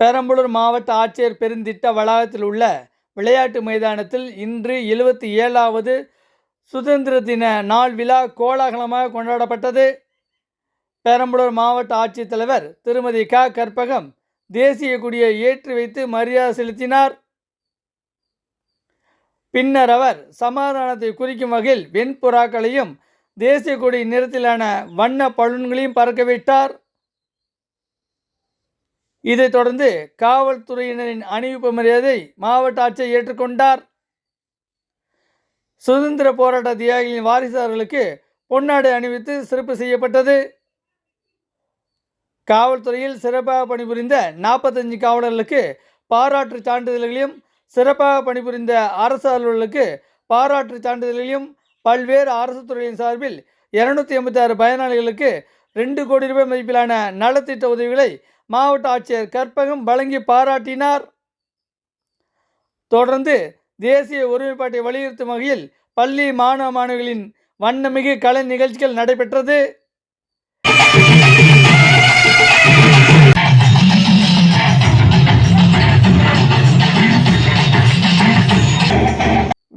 பெரம்பலூர் மாவட்ட ஆட்சியர் பெருந்திட்ட வளாகத்தில் உள்ள விளையாட்டு மைதானத்தில் இன்று எழுபத்தி ஏழாவது சுதந்திர தின நாள் விழா கோலாகலமாக கொண்டாடப்பட்டது. பெரம்பலூர் மாவட்ட ஆட்சித்தலைவர் திருமதி க. கற்பகம் தேசிய கொடியை ஏற்றி வைத்து மரியாதை செலுத்தினார். பின்னர் அவர் சமாதானத்தை குறிக்கும் வகையில் வெண்புறாக்களையும் தேசிய கொடி நிறத்திலான வண்ண பலூன்களையும் பறக்கவிட்டார் இதைத் தொடர்ந்து காவல்துறையினரின் அணிவிப்பு மரியாதை மாவட்ட ஆட்சியர் ஏற்றுக்கொண்டார். சுதந்திர போராட்ட தியாகிகளின் வாரிசார்களுக்கு பொன்னாடை அணிவித்து சிறப்பு செய்யப்பட்டது. காவல்துறையில் சிறப்பாக பணிபுரிந்த நாற்பத்தஞ்சு காவலர்களுக்கு பாராட்டு சான்றிதழ்களையும் சிறப்பாக பணிபுரிந்த அரசு அலுவலர்களுக்கு பாராட்டு சான்றிதழ்களையும் பல்வேறு அரசு துறையின் சார்பில் இருநூத்தி எண்பத்தி ஆறு பயனாளிகளுக்கு ரெண்டு கோடி ரூபாய் மதிப்பிலான நலத்திட்ட உதவிகளை மாவட்ட ஆட்சியர் கற்பகம் வழங்கி பாராட்டினார். தொடர்ந்து தேசிய ஒருமைப்பாட்டை வலியுறுத்தும் வகையில் பள்ளி மாணவ மாணவிகளின் வண்ணமிகு கலை நிகழ்ச்சிகள் நடைபெற்றது.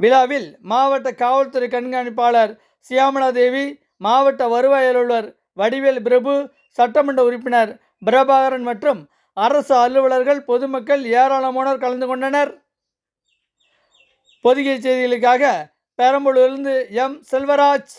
விழாவில் மாவட்ட காவல்துறை கண்காணிப்பாளர் சியாமலா தேவி மாவட்ட வருவாய் அலுவலர் வடிவேல் பிரபு சட்டமன்ற உறுப்பினர் பிரபாகரன் மற்றும் அரசு அலுவலர்கள் பொதுமக்கள் ஏராளமானோர் கலந்து கொண்டனர். பொதிகை செய்திகளுக்காக பெரம்பலூரிலிருந்து எம். செல்வராஜ்.